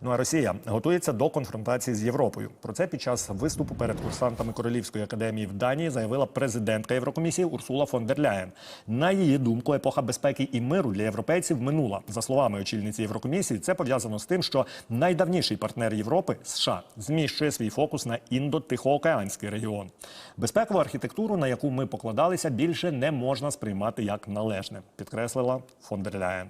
Ну а Росія готується до конфронтації з Європою. Про це під час виступу перед курсантами Королівської академії в Данії заявила президентка Єврокомісії Урсула фон дер Ляєн. На її думку, епоха безпеки і миру для європейців минула. За словами очільниці Єврокомісії, це пов'язано з тим, що найдавніший партнер Європи США зміщує свій фокус на індо-тихоокеанський регіон. Безпекову архітектуру, на яку ми покладалися, більше не можна сприймати як належне, підкреслила фон дер Ляєн.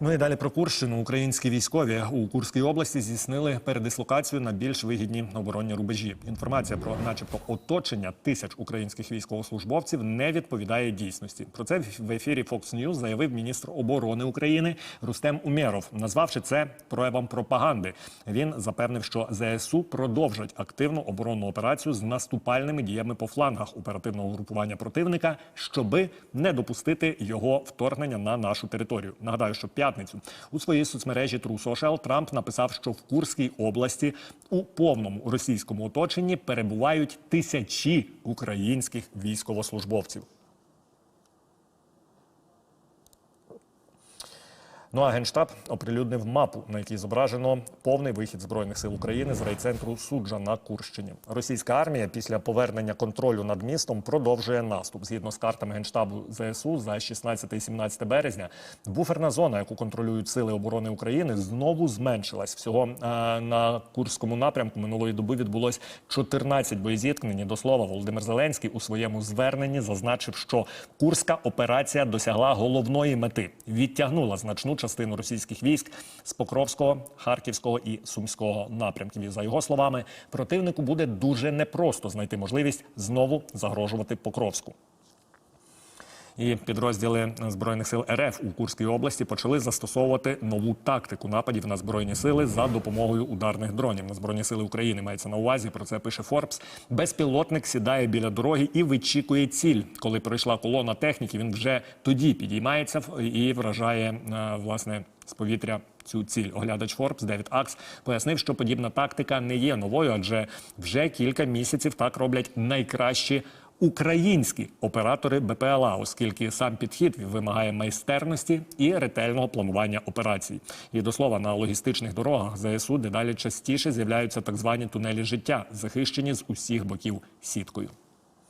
Ну і далі про Курщину. Українські військові у Курській області здійснили передислокацію на більш вигідні оборонні рубежі. Інформація про, начебто, оточення тисяч українських військовослужбовців не відповідає дійсності. Про це в ефірі Fox News заявив міністр оборони України Рустем Умєров, назвавши це проявом пропаганди. Він запевнив, що ЗСУ продовжать активну оборонну операцію з наступальними діями по флангах оперативного групування противника, щоби не допустити його вторгнення на нашу територію. Нагадаю, що п'ятницю у своїй соцмережі True Social Трамп написав, що в Курській області у повному російському оточенні перебувають тисячі українських військовослужбовців. Ну а генштаб оприлюднив мапу, на якій зображено повний вихід збройних сил України з райцентру Суджа на Курщині. Російська армія після повернення контролю над містом продовжує наступ. Згідно з картами генштабу ЗСУ за 16 і 17 березня. Буферна зона, яку контролюють сили оборони України, знову зменшилась. Всього е, на курському напрямку минулої доби відбулось 14 боєзіткнень. До слова, Володимир Зеленський у своєму зверненні зазначив, що курська операція досягла головної мети відтягнула значну частину російських військ з Покровського, Харківського і Сумського напрямків. За його словами, противнику буде дуже непросто знайти можливість знову загрожувати Покровську. І підрозділи збройних сил РФ у Курській області почали застосовувати нову тактику нападів на збройні сили за допомогою ударних дронів. На збройні сили України мається на увазі. Про це пише Форбс. Безпілотник сідає біля дороги і вичікує ціль. Коли пройшла колона техніки, він вже тоді підіймається і вражає е, власне з повітря. Цю ціль оглядач Форбс Девід Акс пояснив, що подібна тактика не є новою, адже вже кілька місяців так роблять найкращі українські оператори БПЛА, оскільки сам підхід вимагає майстерності і ретельного планування операцій. І до слова на логістичних дорогах ЗСУ дедалі частіше з'являються так звані тунелі життя, захищені з усіх боків сіткою.